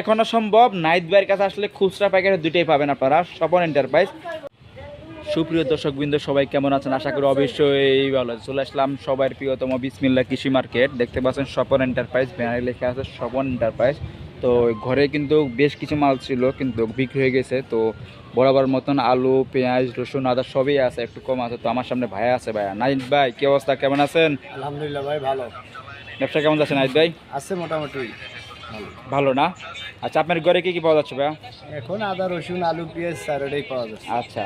এখনও সম্ভব। নাইট ভাইয়ের কাছে আসলে খুচরা প্যাকেট দুইটাই পাবেন আপনারা স্বপন এন্টারপ্রাইজ সুপ্রিয় দর্শক বৃন্দ সবাই কেমন আছেন? আশা করি অবশ্যই ভালো চলে আসলাম সবার প্রিয়তম বিসমিল্লা কৃষি মার্কেট। দেখতে পাচ্ছেন স্বপন এন্টারপ্রাইজ ব্যানারে লেখা আছে স্বপন এন্টারপ্রাইজ তো ঘরে কিন্তু বেশ কিছু মাল ছিল কিন্তু বিক্রি হয়ে গেছে। তো বরাবর মতন আলু পেঁয়াজ রসুন আদা সবই আছে একটু কম আছে। তো আমার সামনে ভাইয়া আছে ভাইয়া। নাইট ভাই কি অবস্থা? কেমন আছেন? আলহামদুলিল্লাহ ভাই ভালো। ব্যবসা কেমন যাচ্ছে নাইট ভাই? আছে মোটামুটি। ভালো না? আচ্ছা আপনার ঘরে কি কি পাওয়া যাচ্ছে ভাইয়া? এখন আদা রসুন আলু পেঁয়াজ স্যালাডেই পাওয়া যাচ্ছে। আচ্ছা।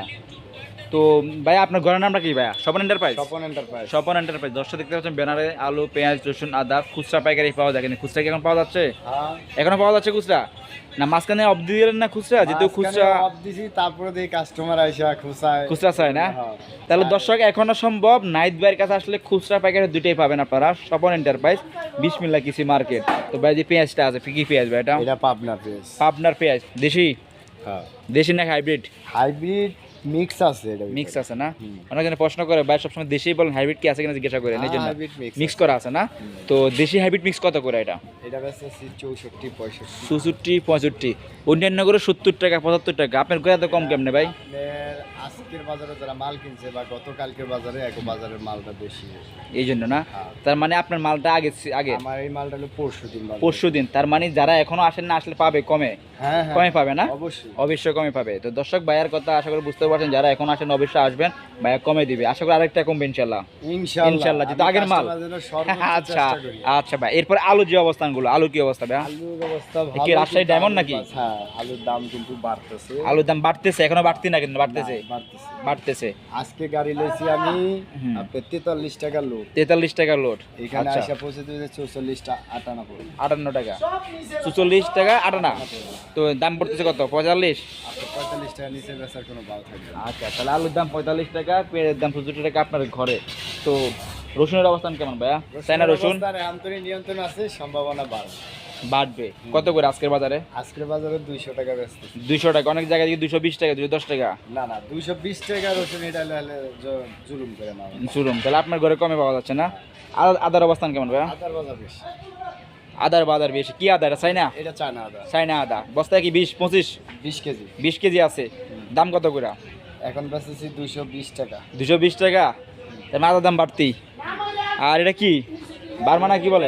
তো ভাইয়া আপনার ঘরের নামটা কি ভাইয়া? Swapan enterprise Swapan enterprise Swapan enterprise দর্শক দেখতে পাচ্ছেন ব্যানারে আলু পেঁয়াজ রসুন আদা খুচরা পাইকারি পাওয়া যায় কিন্তু খুচরা কি এখন পাওয়া যাচ্ছে? হ্যাঁ। এখনও পাওয়া যাচ্ছে খুচরা? না মাঝখানে অবধি দিলেন না খুচরা? যেহেতু খুচরা অফ দিছি তারপরে দেখি কাস্টমার আইসা খুসায় খুচরা চাই না? হ্যাঁ। তাহলে দর্শক এখনও সম্ভব? নাইট ভাইয়ের কাছে আসলে খুচরা পাইকারি দুইটাই পাবেন আপনারা। স্বপন এন্টারপ্রাইজ বিসমিল্লা কৃষি মার্কেট। তো ভাই যে পেঁয়াজটা আছে কি পেঁয়াজ ভাই এটা? এটা পাবনা পেঁয়াজ। আপনার পেঁয়াজ। দেশি? হ্যাঁ। দেশি না হাইব্রিড? হাইব্রিড মিক্স আছে এটা মিক্স আছে না। অনেকজনে প্রশ্ন করে ভাই সবসময় দেশি বলেন হাইব্রিড কি আছে কিনা জিজ্ঞাসা করেন এই জন্য মিক্স মিক্স করা আছে না? তো দেশি হাইব্রিড মিক্স কত করে এটা? এটা বেচতেছি চৌষট্টি পঁয়ষট্টি। চৌষট্টি পঁয়ষট্টি। অন্যান্য করে সত্তর টাকা পঁচাত্তর টাকা। আপনার করে এত কম কেমনে ভাই? আজকের বাজারে যারা মাল কিনছে বা গতকালকের বাজারে এক বাজারের মালটা বেশি। এই জন্য না? হ্যাঁ। তার মানে আপনার মালটা আগে আগে? আমার এই মালটা হলো পরশু দিন পরশু দিন। তার মানে যারা এখনও আসেন না আসলে পাবে কমে? হ্যাঁ হ্যাঁ। কমে পাবে না? অবশ্যই। অবশ্যই কমে পাবে। তো দর্শক ভাইয়ার কথা আশা করি বুঝতে পারছেন যারা এখন আসেন অবশ্যই আসবেন। ভাইয়া কমে দিবে। আশা করি আরেকটা কমবে ইনশাল্লাহ যেহেতু আগের মাল। আচ্ছা আচ্ছা ভাই এরপর আলু যে অবস্থানগুলো আলু কি অবস্থা ভাইয়া? আলুর অবস্থা কি রাজশাহী ডায়মন্ড নাকি? হ্যাঁ আলুর দাম কিন্তু বাড়তেছে। আলুর দাম বাড়তেছে এখনও বাড়তি না কিন্তু বাড়তেছে। বাড়তেছে। বাড়তেছে। আজকে গাড়ি লইছি আমি তেতাল্লিশ টাকা লোড তেতাল্লিশ টাকা লোড এখানে আচ্ছা। আসা পৌঁছে দিয়েছে চৌচল্লিশ আটানব্বই আটান্ন টাকা। চুচল্লিশ টাকা আটানা তো দাম পড়তেছে কত? পঁয়তাল্লিশ? পঁয়তাল্লিশ টাকা নিচে বেচার কোনো ভাव থাকবে আচ্ছা তাহলে আলুর দাম পঁয়তাল্লিশ টাকা পেঁয়াজের দাম পঁয়ষট্টি টাকা আপনার ঘরে। তো রসুনের অবস্থান কেমন ভাইয়া? চাইনা রসুন? আন্তরিক নিয়ন্ত্রণ আছে সম্ভাবনা বাড়বে। বাড়বে। কত করে আজকের বাজারে? আজকের বাজারে দুইশো টাকা বেচতে দুইশো টাকা অনেক জায়গায় দিকে দুশো বিশ টাকা দুশো দশ টাকা। না না দুইশো বিশ টাকা রসুন এটা হলে জুলুম করে না। চুরুম তাহলে আপনার ঘরে কমে পাওয়া যাচ্ছে না? আদা- আদার অবস্থান কেমন ভাইয়া? আদার বাজার বেশি। আদার বাজার বেশি। কি আদা এটা চাইনা এটা চায়না আদা। চাইনা আদা। বস্তায় কি বিশ পঁচিশ? বিশ কেজি। বিশ কেজি আছে। দাম কত করে? এখন বেচেছি দুইশো বিশ টাকা। দুশো বিশ টাকা? তার মানে আদার দাম বাড়তি আর এটা কি? বারমানা কি বলে?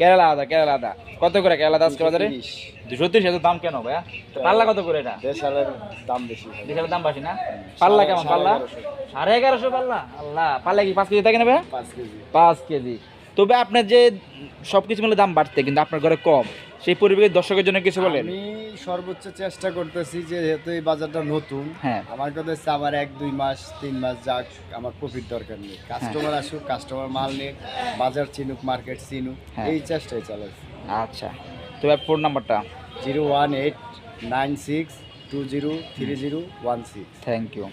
কেরালা আদা কেরালা আদা। কত করে কেরালা আদা আজকে বাজারে? 230 দুশো তিরিশ এত দাম কেন ভাইয়া? পাল্লা কত করে এটা? দেশালের দাম বেশি। ভাই। দাম বেশি না? পাল্লা কেমন পাল্লা। সাড়ে এগারোশো পাল্লা? আল্লাহ পাল্লা কি পাঁচ কেজি থাকে না ভাইয়া? পাঁচ কেজি। পাঁচ কেজি। তবে আপনার যে সব কিছু মিলে দাম বাড়তে কিন্তু আপনার ঘরে কম। সেই পরিবেশের দর্শকের জন্য কিছু বলেন। আমি সর্বোচ্চ চেষ্টা করতেছি যে যেহেতু এই বাজারটা নতুন হ্যাঁ। আমার কথা হচ্ছে আমার এক দুই মাস তিন মাস যাক আমার প্রফিট দরকার নেই। কাস্টমার আসুক কাস্টমার মাল নিক বাজার চিনুক মার্কেট চিনুক হ্যাঁ। এই চেষ্টাই চালাচ্ছি। আচ্ছা। তো ফোন নাম্বারটা zero one eight nine six two zero three zero one six. Thank you